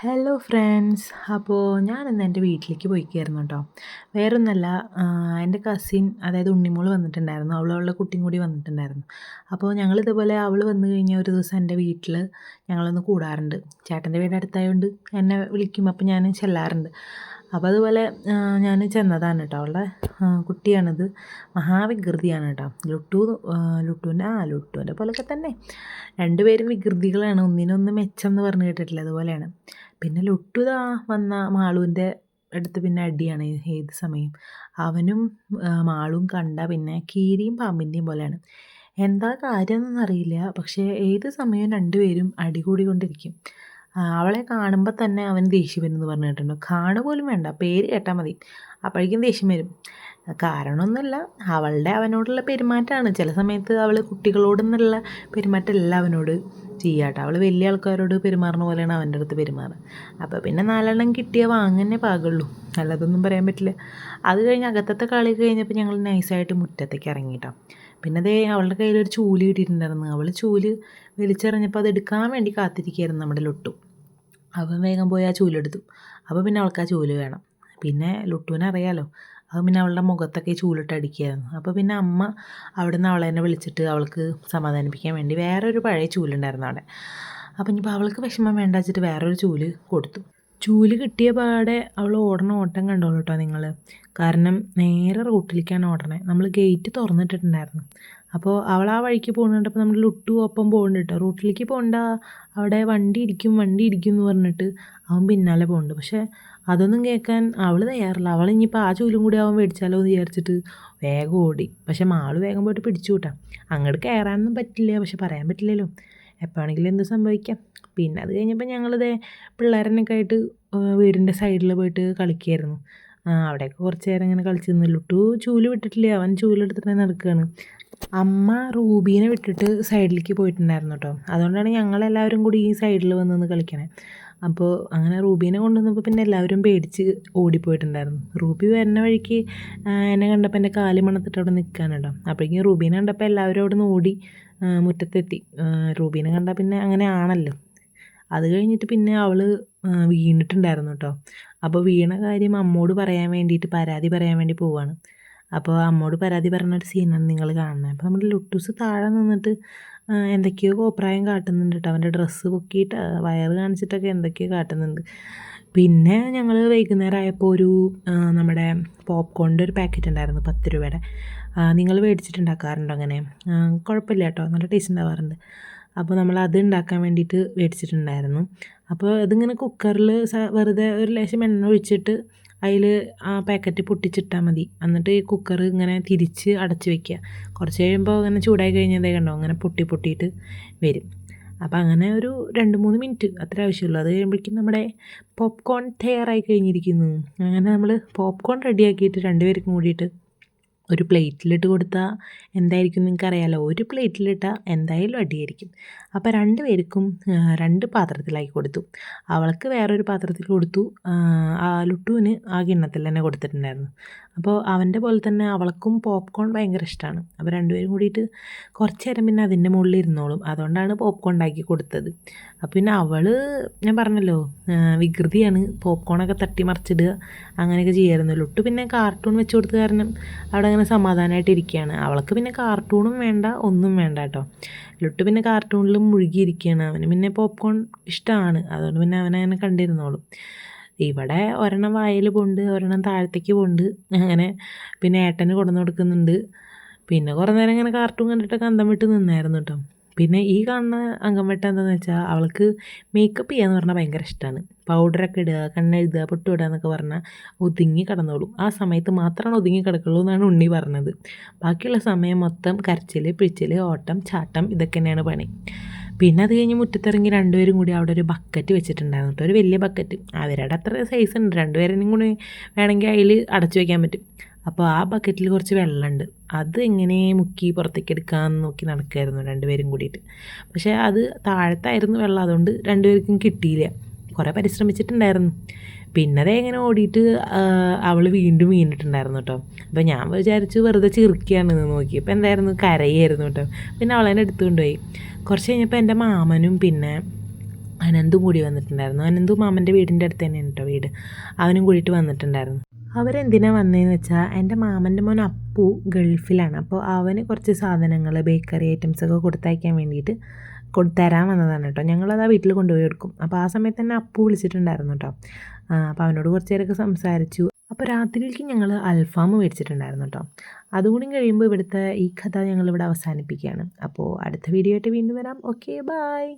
Hello friends അപ്പോൾ ഞാനിന്ന് എന്റെ വീട്ടിലേക്ക് പോയിക്കായിരുന്നു കേട്ടോ വേറൊന്നല്ല എന്റെ കസിൻ അതായത് ഉണ്ണിമോൾ വന്നിട്ടുണ്ടായിരുന്നു. അവളുള്ള കുട്ടിയും കൂടി വന്നിട്ടുണ്ടായിരുന്നു. അപ്പോൾ ഞങ്ങൾ ഇതുപോലെ അവൾ വന്നു കഴിഞ്ഞാൽ ഒരു ദിവസം എന്റെ വീട്ടിൽ ഞങ്ങളൊന്ന് കൂടാറുണ്ട്. ചേട്ടന്റെ വീട് അടുത്തായതുകൊണ്ട് എന്നെ വിളിക്കും. അപ്പോൾ ഞാൻ ചെല്ലാറുണ്ട്. അപ്പോൾ അതുപോലെ ഞാൻ ചെന്നതാണ് കേട്ടോ അവളുടെ കുട്ടിയാണിത്. മഹാവികൃതിയാണ് കേട്ടോ ലുട്ടു ലുട്ടുവിന്റെ ആ ലുട്ടുവിന്റെ പോലൊക്കെ തന്നെ. രണ്ടുപേരും വികൃതികളാണ്. ഒന്നിനൊന്ന് മെച്ചം എന്ന് പറഞ്ഞു കേട്ടിട്ടില്ല അതുപോലെയാണ്. പിന്നെ ലുട്ടു വന്ന മാളുവിന്റെ അടുത്ത് പിന്നെ അടിയാണ് ഏത് സമയം. അവനും മാളും കണ്ട പിന്നെ കീരിയും പാമ്പിന്റെയും പോലെയാണ്. എന്താ കാര്യമെന്നൊന്നും അറിയില്ല. പക്ഷേ ഏത് സമയവും രണ്ടുപേരും അടികൂടിക്കൊണ്ടിരിക്കും. അവളെ കാണുമ്പോൾ തന്നെ അവൻ ദേഷ്യം വരുമെന്ന് എന്ന് പറഞ്ഞിട്ടുണ്ട്. കാണു പോലും വേണ്ട പേര് കേട്ടാൽ മതി. അപ്പോഴേക്കും ദേഷ്യം വരും. കാരണമൊന്നുമില്ല അവളുടെ അവനോടുള്ള പെരുമാറ്റമാണ്. ചില സമയത്ത് അവൾ കുട്ടികളോടെന്നുള്ള പെരുമാറ്റമല്ല അവനോട് ചെയ്യാട്ടോ. അവൾ വലിയ ആൾക്കാരോട് പെരുമാറുന്ന പോലെയാണ് അവന്റെ അടുത്ത് പെരുമാറുക അപ്പോൾ പിന്നെ നാലെണ്ണം കിട്ടിയ വാങ്ങന്നെ പാകുള്ളൂ. അല്ലാതൊന്നും പറയാൻ പറ്റില്ല. അത് കഴിഞ്ഞ് അകത്തത്തെ കളി കഴിഞ്ഞപ്പോൾ ഞങ്ങൾ നൈസായിട്ട് മുറ്റത്തേക്ക് ഇറങ്ങിയിട്ടോ പിന്നെ അതേ അവളുടെ കയ്യിൽ ഒരു ചൂൽ കിട്ടിയിട്ടുണ്ടായിരുന്നു. അവൾ ചൂൽ വലിച്ചെറിഞ്ഞപ്പോൾ അത് എടുക്കാൻ വേണ്ടി കാത്തിരിക്കുകയായിരുന്നു നമ്മുടെ ലൊട്ടു. അവൻ വേഗം പോയി ആ ചൂലെടുത്തു. അപ്പോൾ പിന്നെ അവൾക്ക് ആ ചൂൽ വേണം. പിന്നെ ലുട്ടുവിനെ അറിയാലോ? അത് പിന്നെ അവളുടെ മുഖത്തൊക്കെ ചൂലിട്ട് അടിക്കുകയായിരുന്നു. അപ്പോൾ പിന്നെ അമ്മ അവിടെ നിന്ന് അവളെ തന്നെ വിളിച്ചിട്ട് അവൾക്ക് സമാധാനിപ്പിക്കാൻ വേണ്ടി വേറൊരു പഴയ ചൂലുണ്ടായിരുന്നു അവിടെ. അപ്പം ഇനിയിപ്പോൾ അവൾക്ക് വിഷമം വേണ്ട വെച്ചിട്ട് വേറൊരു ചൂൽ കൊടുത്തു. ചൂൽ കിട്ടിയ പാടെ അവൾ ഓടണ ഓട്ടം കണ്ടോളൂ കേട്ടോ നിങ്ങൾ കാരണം നേരെ റൂട്ടിലേക്കാണ് ഓടണേ. നമ്മൾ ഗേറ്റ് തുറന്നിട്ടിട്ടുണ്ടായിരുന്നു. അപ്പോൾ അവൾ ആ വഴിക്ക് പോകുന്നുണ്ട് അപ്പോൾ നമ്മൾ ലുട്ടു ഒപ്പം പോകുന്നുണ്ട് കേട്ടോ റൂട്ടിലേക്ക് പോകണ്ട അവിടെ വണ്ടി ഇരിക്കും വണ്ടി ഇരിക്കും എന്ന് പറഞ്ഞിട്ട് അവൻ പിന്നാലെ പോകുന്നുണ്ട് പക്ഷേ അതൊന്നും കേൾക്കാൻ അവൾ തയ്യാറില്ല. അവൾ ഇനിയിപ്പോൾ ആ ചൂലും കൂടി അവൻ മേടിച്ചാലോ എന്ന് വിചാരിച്ചിട്ട് വേഗം ഓടി. പക്ഷെ മാൾ വേഗം പോയിട്ട് പിടിച്ചു കൂട്ടാം അങ്ങോട്ട് കയറാനൊന്നും പറ്റില്ല. പക്ഷെ പറയാൻ പറ്റില്ലല്ലോ. എപ്പോഴാണെങ്കിലും എന്ത് സംഭവിക്കാം. പിന്നെ അത് കഴിഞ്ഞപ്പോൾ ഞങ്ങളിതേ പിള്ളേരനൊക്കെ ആയിട്ട് വീടിന്റെ സൈഡിൽ പോയിട്ട് കളിക്കുമായിരുന്നു അവിടെയൊക്കെ കുറച്ച് നേരം ഇങ്ങനെ കളിച്ച് നിന്നില്ലുട്ടു ചൂൽ വിട്ടിട്ടില്ല? അവൻ ചൂലെടുത്തിട്ട് നടക്കുകയാണ് അമ്മ റൂബീനെ വിട്ടിട്ട് സൈഡിലേക്ക് പോയിട്ടുണ്ടായിരുന്നു കേട്ടോ അതുകൊണ്ടാണ് ഞങ്ങളെല്ലാവരും കൂടി ഈ സൈഡിൽ വന്ന് നിന്ന് കളിക്കണേ. അപ്പോൾ അങ്ങനെ റൂബീനെ കൊണ്ടുവന്നപ്പോൾ പിന്നെ എല്ലാവരും പേടിച്ച് ഓടിപ്പോയിട്ടുണ്ടായിരുന്നു. റൂബി വരുന്ന വഴിക്ക് എന്നെ കണ്ടപ്പോൾ എന്റെ കാൽ മണത്തിട്ട് അവിടെ നിൽക്കാനുണ്ടോ അപ്പോഴേക്കും റൂബീനെ കണ്ടപ്പോൾ എല്ലാവരും അവിടെ നിന്ന് ഓടി മുറ്റത്തെത്തി. റൂബീനെ കണ്ടാൽ പിന്നെ അങ്ങനെ ആണല്ലോ. അത് കഴിഞ്ഞിട്ട് പിന്നെ അവൾ വീണിട്ടുണ്ടായിരുന്നു കേട്ടോ അപ്പോൾ വീണ കാര്യം അമ്മോട് പറയാൻ വേണ്ടിയിട്ട് പരാതി പറയാൻ വേണ്ടി പോവാണ്. അപ്പോൾ അമ്മോട് പരാതി പറഞ്ഞൊരു സീനാണ് നിങ്ങൾ കാണുന്നത് അപ്പോൾ നമ്മുടെ ലുട്ടൂസ് താഴെ നിന്നിട്ട് എന്തൊക്കെയോ കോപ്രായം കാട്ടുന്നുണ്ട് കേട്ടോ അവന്റെ ഡ്രസ്സ് പൊക്കിയിട്ട് വയറ് കാണിച്ചിട്ടൊക്കെ എന്തൊക്കെയോ കാട്ടുന്നുണ്ട്. പിന്നെ ഞങ്ങൾ വൈകുന്നേരം ആയപ്പോൾ ഒരു നമ്മുടെ പോപ്കോണിന്റെ ഒരു പാക്കറ്റ് ഉണ്ടായിരുന്നു പത്ത് രൂപയുടെ. നിങ്ങൾ മേടിച്ചിട്ടുണ്ടാക്കാറുണ്ടോ അങ്ങനെ? കുഴപ്പമില്ല കേട്ടോ നല്ല ടേസ്റ്റ് ഉണ്ടാവാറുണ്ട്. അപ്പോൾ നമ്മൾ അത് ഉണ്ടാക്കാൻ വേണ്ടിയിട്ട് മേടിച്ചിട്ടുണ്ടായിരുന്നു. അപ്പോൾ അതിങ്ങനെ കുക്കറിൽ വെറുതെ ഒരു ലേശം എണ്ണ ഒഴിച്ചിട്ട് അതിൽ ആ പാക്കറ്റ് പൊട്ടിച്ചിട്ടാൽ മതി. എന്നിട്ട് ഈ കുക്കർ ഇങ്ങനെ തിരിച്ച് അടച്ച് വെക്കുക കുറച്ച് കഴിയുമ്പോൾ അങ്ങനെ ചൂടായി കഴിഞ്ഞതേ കണ്ടോ? അങ്ങനെ പൊട്ടി പൊട്ടിയിട്ട് വരും. അപ്പോൾ അങ്ങനെ ഒരു രണ്ട് മൂന്ന് മിനിറ്റ് അത്ര ആവശ്യമുള്ളൂ അത് കഴിയുമ്പോഴേക്കും നമ്മുടെ പോപ്കോൺ തയ്യാറായി കഴിഞ്ഞിരിക്കുന്നു. അങ്ങനെ നമ്മൾ പോപ്കോൺ റെഡിയാക്കിയിട്ട് രണ്ടുപേർക്കും കൂടിയിട്ട് ഒരു പ്ലേറ്റിലിട്ട് കൊടുത്താൽ എന്തായിരിക്കും നിങ്ങൾക്ക് അറിയാമല്ലോ ഒരു പ്ലേറ്റിലിട്ടാൽ എന്തായാലും അടിയായിരിക്കും. അപ്പോൾ രണ്ട് പേർക്കും രണ്ട് പാത്രത്തിലാക്കി കൊടുത്തു. അവൾക്ക് വേറൊരു പാത്രത്തിൽ കൊടുത്തു. ആ ലുട്ടുവിന് ആ കിണ്ണത്തിൽ തന്നെ കൊടുത്തിട്ടുണ്ടായിരുന്നു. അപ്പോൾ അവന്റെ പോലെ തന്നെ അവൾക്കും പോപ്കോൺ ഭയങ്കര ഇഷ്ടമാണ് അപ്പോൾ രണ്ടുപേരും കൂടിയിട്ട് കുറച്ച് നേരം പിന്നെ അതിന്റെ മുകളിൽ ഇരുന്നോളും. അതുകൊണ്ടാണ് പോപ്കോൺ ഉണ്ടാക്കി കൊടുത്തത്. അപ്പോൾ പിന്നെ അവൾ ഞാൻ പറഞ്ഞല്ലോ വികൃതിയാണ്. പോപ്കോണൊക്കെ തട്ടി മറിച്ചിടുക അങ്ങനെയൊക്കെ ചെയ്യായിരുന്നു. ലൊട്ട് പിന്നെ കാർട്ടൂൺ വെച്ച് കൊടുത്ത കാരണം അവിടെ അങ്ങനെ സമാധാനമായിട്ട് ഇരിക്കുകയാണ്. അവൾക്ക് പിന്നെ കാർട്ടൂണും വേണ്ട ഒന്നും വേണ്ട കേട്ടോ. ലൊട്ട് പിന്നെ കാർട്ടൂണിലും മുഴുകിയിരിക്കുകയാണ്. അവന് പിന്നെ പോപ്കോൺ ഇഷ്ടമാണ് അതുകൊണ്ട് പിന്നെ അവനങ്ങനെ കണ്ടിരുന്നോളും. ഇവിടെ ഒരെണ്ണം വായിൽ പോണ്ട് ഒരെണ്ണം താഴത്തേക്ക് പോണ്ട് അങ്ങനെ പിന്നെ ഏട്ടന് കൊടുന്നു കൊടുക്കുന്നുണ്ട്. പിന്നെ കുറേ നേരം ഇങ്ങനെ കാർട്ടൂൺ കണ്ടിട്ട് കന്തം വിട്ട് നിന്നായിരുന്നു കേട്ടോ പിന്നെ ഈ കാണുന്ന അംഗംവെട്ട എന്താണെന്ന് വെച്ചാൽ അവൾക്ക് മേക്കപ്പ് ചെയ്യാന്ന് പറഞ്ഞാൽ ഭയങ്കര ഇഷ്ടമാണ് പൗഡറൊക്കെ ഇടുക കണ്ണെഴുതുക പൊട്ടുവിടുക എന്നൊക്കെ പറഞ്ഞാൽ ഒതുങ്ങി കിടന്നോളും. ആ സമയത്ത് മാത്രമാണ് ഒതുങ്ങി കിടക്കുള്ളൂ എന്നാണ് ഉണ്ണി പറഞ്ഞത്. ബാക്കിയുള്ള സമയം മൊത്തം കരച്ചിൽ പിഴിച്ചിൽ ഓട്ടം ചാട്ടം ഇതൊക്കെ തന്നെയാണ് പണി. പിന്നെ അത് കഴിഞ്ഞ് മുറ്റത്തിറങ്ങി രണ്ടുപേരും കൂടി അവിടെ ഒരു ബക്കറ്റ് വെച്ചിട്ടുണ്ടായിരുന്നു ഒരു വലിയ ബക്കറ്റ് അവരുടെ അത്ര സൈസ് ഉണ്ട്. രണ്ടുപേരും കൂടി വേണമെങ്കിൽ അതിൽ അടച്ചു വയ്ക്കാൻ പറ്റും. അപ്പോൾ ആ ബക്കറ്റിൽ കുറച്ച് വെള്ളമുണ്ട്. അത് എങ്ങനെ മുക്കി പുറത്തേക്ക് എടുക്കാമെന്ന് നോക്കി നടക്കുമായിരുന്നു രണ്ടുപേരും കൂടിയിട്ട്. പക്ഷേ അത് താഴത്തായിരുന്നു വെള്ളം. അതുകൊണ്ട് രണ്ടുപേർക്കും കിട്ടിയില്ല. കുറേ പരിശ്രമിച്ചിട്ടുണ്ടായിരുന്നു. പിന്നെ അതെങ്ങനെ ഓടിയിട്ട് അവൾ വീണ്ടും വീണിട്ടുണ്ടായിരുന്നു കേട്ടോ അപ്പോൾ ഞാൻ വിചാരിച്ചു വെറുതെ ചിരിക്കുകയാണെന്ന് നോക്കി. അപ്പോൾ എന്തായിരുന്നു? കരയായിരുന്നു കേട്ടോ പിന്നെ അവളെന്നെ എടുത്തുകൊണ്ടുപോയി കുറച്ച് കഴിഞ്ഞപ്പോൾ എന്റെ മാമനും പിന്നെ അനന്തും കൂടി വന്നിട്ടുണ്ടായിരുന്നു. അനന്തു മാമന്റെ വീടിന്റെ അടുത്ത് തന്നെയാണ് കേട്ടോ വീട്. അവനും കൂടിയിട്ട് വന്നിട്ടുണ്ടായിരുന്നു. അവരെന്തിനാണ് വന്നതെന്ന് വെച്ചാൽ എന്റെ മാമന്റെ മോൻ അപ്പു ഗൾഫിലാണ്. അപ്പോൾ അവന് കുറച്ച് സാധനങ്ങൾ ബേക്കറി ഐറ്റംസ് ഒക്കെ കൊടുത്തയക്കാൻ വേണ്ടിയിട്ട് കൊടുത്തരാൻ വന്നതാണ് കേട്ടോ. ഞങ്ങളത് ആ വീട്ടിൽ കൊണ്ടുപോയി കൊടുക്കും. അപ്പോൾ ആ സമയത്ത് തന്നെ അപ്പു വിളിച്ചിട്ടുണ്ടായിരുന്നു കേട്ടോ. അപ്പോൾ അവനോട് കുറച്ച് നേരമൊക്കെ സംസാരിച്ചു. അപ്പോൾ രാത്രിയിലേക്ക് ഞങ്ങൾ അൽഫാം മേടിച്ചിട്ടുണ്ടായിരുന്നു കേട്ടോ. അതുകൂടി കഴിയുമ്പോൾ ഇവിടുത്തെ ഈ കഥ ഞങ്ങളിവിടെ അവസാനിപ്പിക്കുകയാണ്. അപ്പോൾ അടുത്ത വീഡിയോ ആയിട്ട് വീണ്ടും വരാം. Okay bye